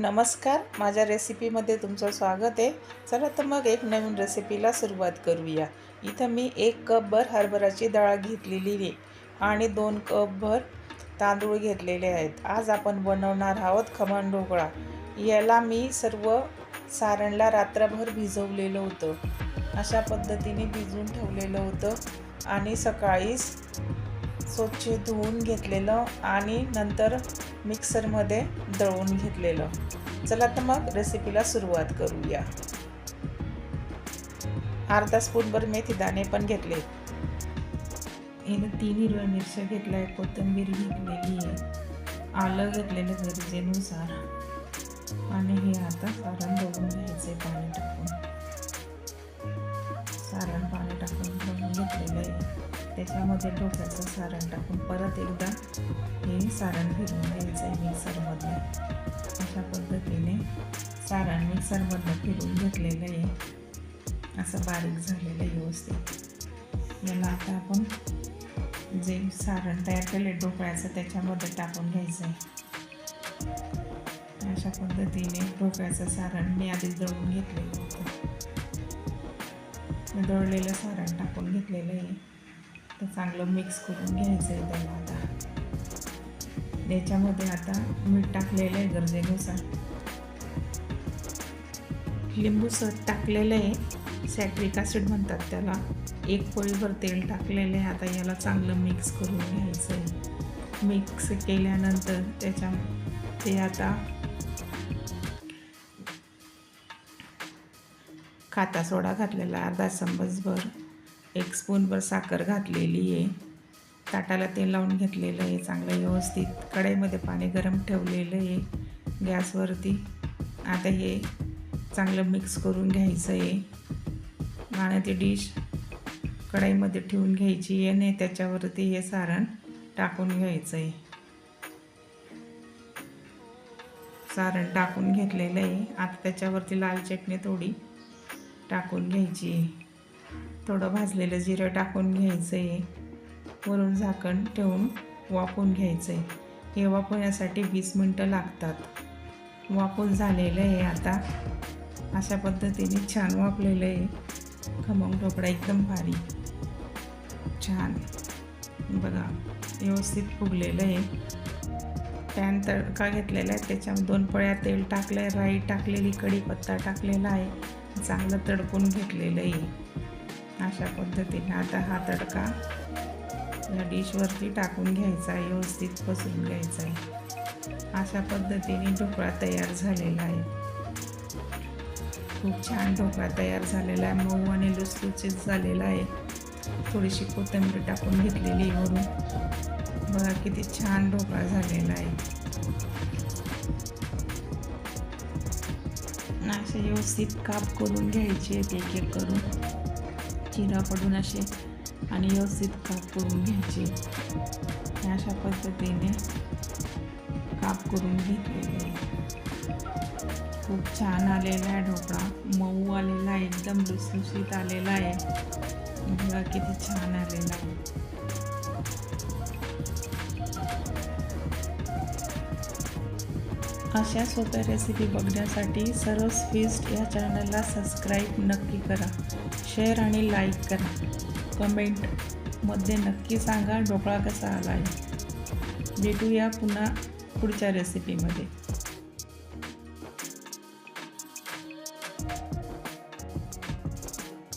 नमस्कार माझ्या रेसिपीमध्ये तुमचं स्वागत आहे. चला तर मग एक नवीन रेसिपीला सुरुवात करूया. इथं मी एक कपभर हरभराची डाळ घेतलेली आहे आणि दोन कपभर तांदूळ घेतलेले आहेत. आज आपण बनवणार आहोत खमण ढोकळा. याला मी सर्व सारणला रात्रभर भिजवलेलं होतं. अशा पद्धतीने भिजवून ठेवलेलं होतं आणि सकाळीच स्वच्छ धुवून घेतलेलं आणि नंतर मिक्सरमध्ये दळून घेतलेलं. चला तर मग रेसिपीला सुरुवात करूया. अर्धा स्पूनभर मेथी दाणे पण घेतले. इथं तीन हिरव्या मिरच्या घेतल्या आहे कोथिंबीर घेतलेली आहे आलं घेतलेलं गरजेनुसार. आणि हे आता सारण दळून घ्यायचे पाणी टाकून. सारण पाणी टाकून दळून घेतलेलं आहे. त्याच्यामध्ये ढोकळ्याचं सारण टाकून परत एकदा हे सारण फिरून घ्यायचं आहे मिक्सरमध्ये अशा पद्धतीने सारण मिक्सरमधलं फिरून घेतलेलं आहे. असं बारीक झालेलं आहे व्यवस्थित. याला आता आपण जे सारण तयार केले ढोकळ्याचं त्याच्यामध्ये टाकून घ्यायचं आहे. अशा पद्धतीने ढोकळ्याचं सारण मी आधीच दळून घेतलेलं होतं. दळलेलं सारण टाकून घेतलेलं आहे. तर चांगलं मिक्स करून घ्यायचं आहे त्याला आता याच्यामध्ये आता मीठ टाकलेलं आहे गरजेनुसार. लिंबू सत टाकलेलं आहे. सॅट्रिक ॲसिड म्हणतात त्याला. एक पोळीभर तेल टाकलेलं आहे. आता याला चांगलं मिक्स करून घ्यायचं आहे मिक्स केल्यानंतर त्याच्या ते आता खाता सोडा घातलेला अर्धा चमचभर. एक स्पूनभर साखर घातलेली आहे. ताटाला तेल लावून घेतलेलं आहे. चांगलं व्यवस्थित कढईमध्ये पाणी गरम ठेवलेलं आहे गॅसवरती. आता हे चांगलं मिक्स करून घ्यायचं आहे. आणि ती डिश कढईमध्ये ठेवून घ्यायची आहे आणि त्याच्यावरती हे सारण टाकून घ्यायचं आहे. सारण टाकून घेतलेलं आहे. आता त्याच्यावरती लाल चटणी थोडी टाकून घ्यायची आहे. थोडं भाजलेलं जिरं टाकून घ्यायचं आहे वरून झाकण ठेवून वाफून घ्यायचं आहे हे वाफवण्यासाठी वीस मिनटं लागतात. वाफून झालेलं आहे आता. अशा पद्धतीने छान वाफलेलं आहे. खमंग ढोकळा एकदम भारी. छान. बघा व्यवस्थित फुगलेलं आहे. पॅन तडका घेतलेला आहे. त्याच्यामध्ये दोन पळ्या तेल टाकलं आहे राई टाकलेली कढीपत्ता टाकलेला आहे. चांगलं तडकून घेतलेलं आहे. अशा पद्धतीने आता हा तडका या डिशवरती टाकून घ्यायचा आहे व्यवस्थित पसरून घ्यायचा आहे. अशा पद्धतीने ढोकळा तयार झालेला आहे. खूप छान ढोकळा तयार झालेला आहे. मऊ आणि लुसलुचीत झालेला आहे. थोडीशी कोथिंबीर टाकून घेतलेली वरून. बघा किती छान ढोकळा झालेला आहे. असे व्यवस्थित काप करून घ्यायचे एक एक करून. चिरा पडून असे आणि व्यवस्थित काप करून घ्यायचे. अशा पद्धतीने काप करून घेतलेले. खूप छान आलेला आहे ढोकळा. मऊ आलेला आहे एकदम लुसलुसीत आलेला आहे. बघा किती छान आलेला आहे. अशा सोप्या रेसिपी बघण्यासाठी सर्व फिस्ट या चॅनलला सबस्क्राईब नक्की करा. शेअर आणि लाईक करा. कमेंटमध्ये नक्की सांगा ढोकळा कसा आला आहे भेटूया पुन्हा पुढच्या रेसिपीमध्ये